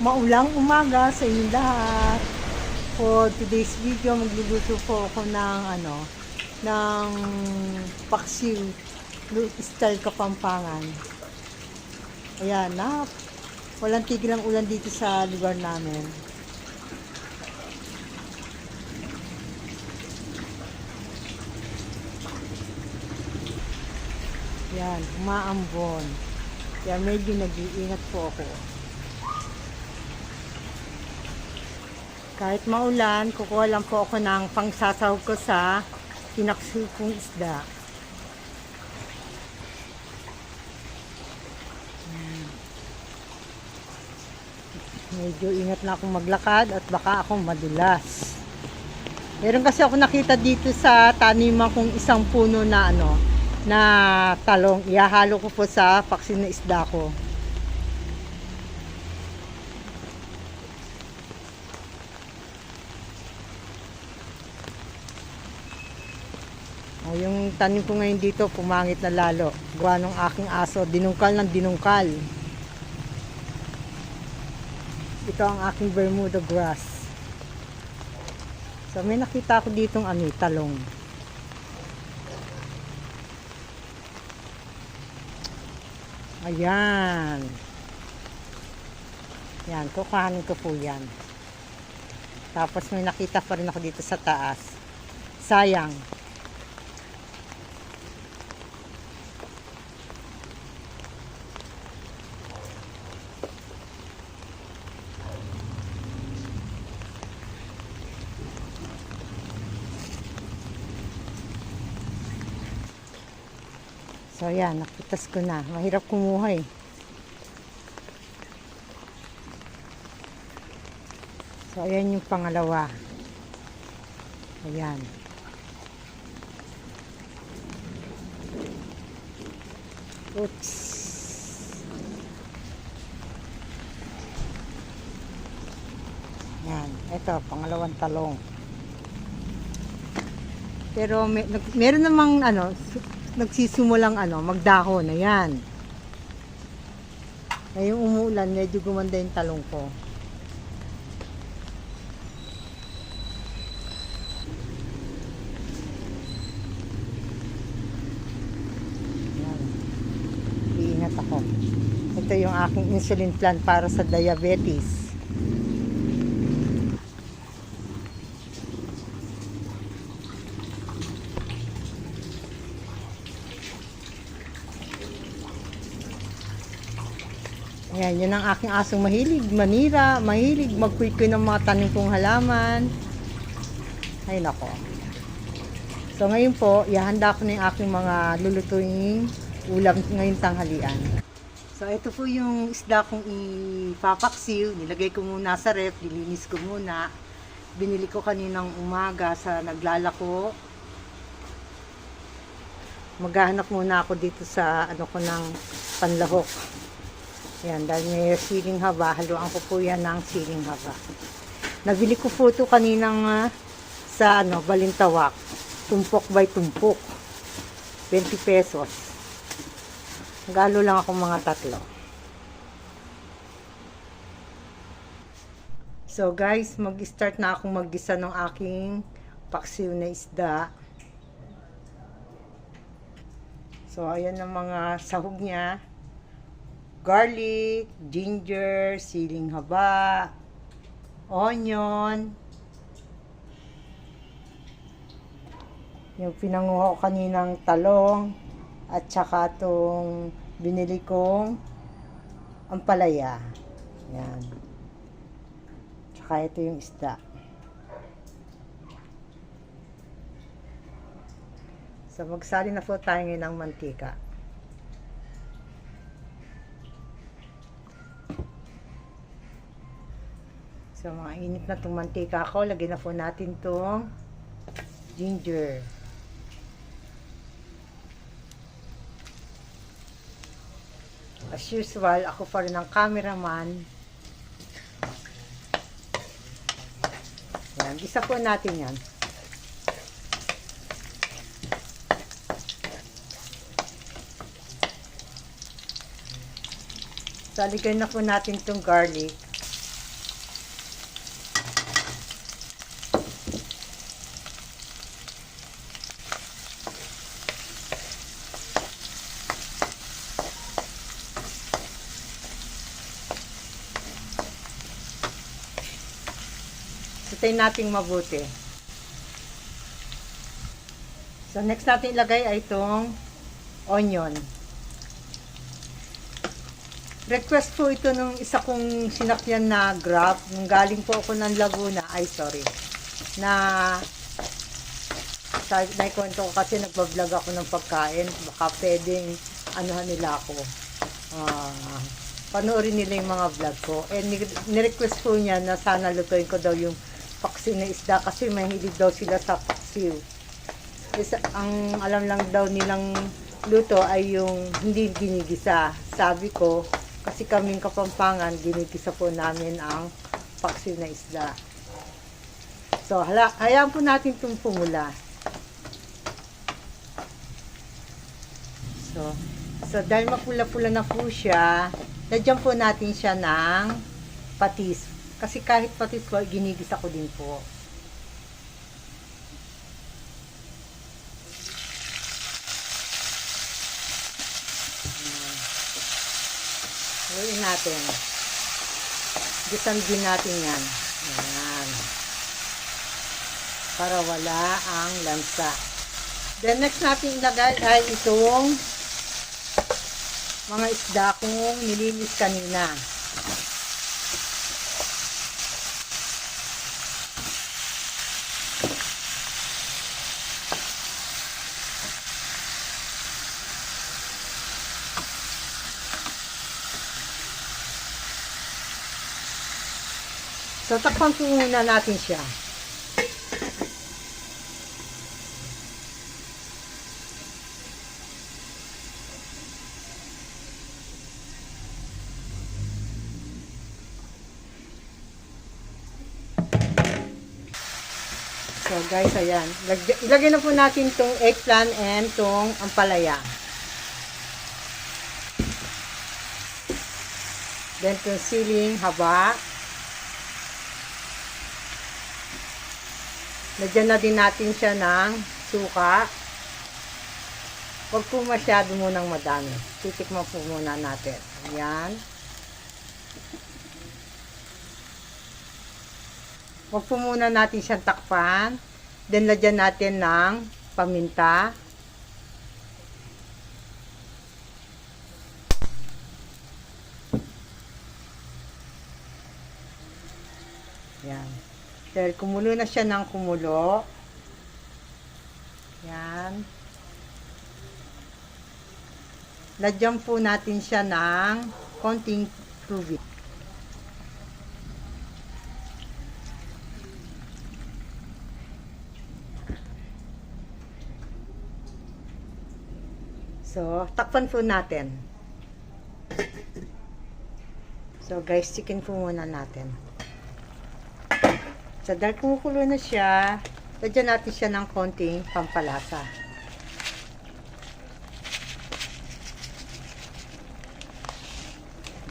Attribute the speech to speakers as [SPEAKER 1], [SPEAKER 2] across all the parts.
[SPEAKER 1] Maulang umaga sa inyong lahat. For today's video, magluluto po ako ng ano, ng paksiw style Kapampangan. Ayan, na walang tigil ang ulan dito sa lugar namin. Yan, umaambon. Kaya medyo nag-iingat po ako. Kahit maulan, kukuha lang po ako ng pangsasahog ko sa pinaksupong isda. Hmm. Medyo ingat na akong maglakad at baka akong madulas. Meron kasi ako nakita dito sa taniman kong isang puno na ano, na talong. Ihahalo ko po sa paksin na isda ko. O, yung tanim ko ngayon dito, pumangit na lalo. Gawa ng aking aso, dinungkal ng dinungkal. Ito ang aking Bermuda grass. So, may nakita ako ditong ano, eh, talong. Ayan. Yan, kukuhanin ko po yan. Tapos may nakita pa rin ako dito sa taas. Sayang. So ayan, nakitas ko na. Mahirap kumuha eh. So ayan yung pangalawa. Ayan. Oops. Yan. Ito, pangalawang talong. Pero may, meron namang ano, nagsisimulang ano, magdahon na yan. Ngayong umuulan, medyo gumanda yung talong ko. Yan. Iingat ako. Ito yung aking insulin plan para sa diabetes. Ayan, yun ang aking asong mahilig, manira, mahilig, magkwikoy ng mga tanim kong halaman. Ay, nako. So, ngayon po, ihanda ko na yung aking mga lulutuing ulam ngayong tanghalian. So, ito po yung isda kong ipapaksiw. Nilagay ko muna sa ref, dilinis ko muna. Binili ko kaninang umaga sa naglalako. Maghahanap muna ako dito sa ano ko ng panlahok. Yan, dahil may siling haba, haluan ko po yan ng siling haba. Nabili ko po ito kaninang ah, sa ano, Balintawak. Tumpok by tumpok. 20 pesos. Galo lang ako mga tatlo. So guys, mag-start na akong maggisa ng aking paksiw na isda. So ayan ang mga sahog niya garlic, ginger, siling haba, onion. Yung pinanguha ko kaninang talong at saka itong binili kong ampalaya. Yan. Tsaka ito yung isda. So magsali na po tayo ng mantika. So, mga init na itong mantika ko. Lagyan na po natin itong ginger. As usual, ako pa rin ang cameraman. Yan, isa po natin yan. Saligay na po natin itong garlic. Hintayin natin mabuti. So, next natin ilagay ay itong onion. Request po ito nung isa kong sinakyan na grab. Nung galing po ako ng Laguna. Ay, sorry. Na naikwento ko kasi nagbablog ako ng pagkain. Baka pwedeng anuhan nila ako. Ah, panoorin nila yung mga vlog ko. And ni- nirequest po niya na sana lutuin ko daw yung paksiw na isda kasi mahilig daw sila sa paksiw. Isa, ang alam lang daw nilang luto ay yung hindi ginigisa. Sabi ko, kasi kaming kapampangan, ginigisa po namin ang paksiw na isda. So, hala, hayaan po natin itong pumula. So, so dahil mapula-pula na po siya, lagyan po natin siya ng patis. Kasi kahit patis po, ginigisa ko din po. Haluin natin. Gisan din natin yan. Yan. Para wala ang lansa. Then next natin ilagay ay itong mga isda kong nilinis kanina. So, takpan po muna natin siya. So guys, ayan. Ilagay na po natin tong eggplant and tong ampalaya. Then tong siling haba. Lagyan na din natin siya ng suka. Huwag po masyado munang madami. Titikman po muna natin. Ayan. Huwag po muna natin siyang takpan. Then, lagyan natin ng paminta. Yan. Dahil kumulo na siya ng kumulo. Yan. Lagyan po natin siya ng konting tubig. So, takpan po natin. So, guys, chicken po muna natin. So, dahil kumukulo na siya, lagyan natin siya ng konting pampalasa.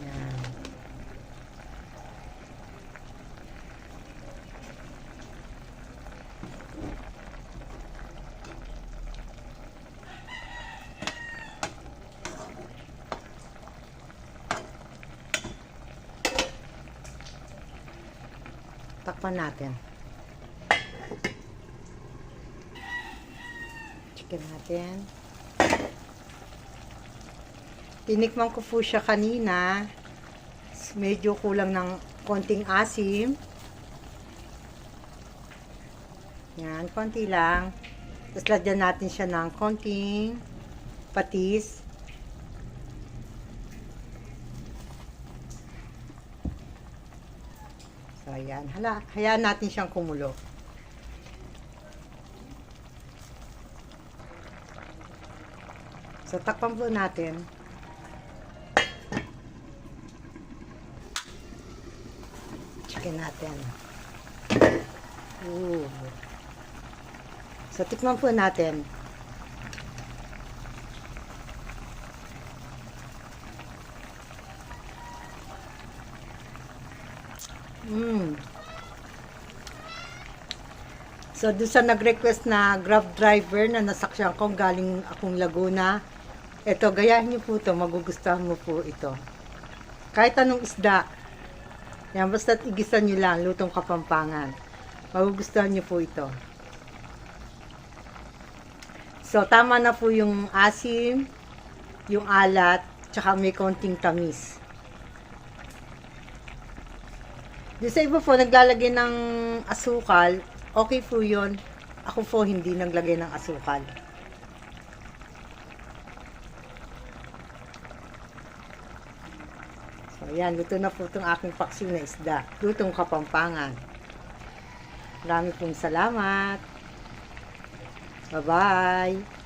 [SPEAKER 1] Yan. Takpan natin. Chicken natin. Tinikman ko po siya kanina. Medyo kulang ng konting asim. Yan, konti lang. Tapos natin siya ng konting patis. Ayan. Hala, hayaan natin siyang kumulo. So, takpan po natin. Chicken natin. Ooh. So, tikman po natin. Mm. So, doon sa nag-request na grab driver na nasaksyan ko, galing akong Laguna. Ito, gayahin niyo po ito. Magugustuhan mo po ito. Kahit anong isda. Yan, basta igisan niyo lang, lutong kapampangan. Magugustuhan niyo po ito. So, tama na po yung asim, yung alat, tsaka may konting tamis. Yung sa iba po, naglalagay ng asukal, okay po yun. Ako po hindi naglagay ng asukal. So, ayan, luto na po itong aking paksiw na isda. Lutong kapampangan. Marami pong salamat. Bye-bye.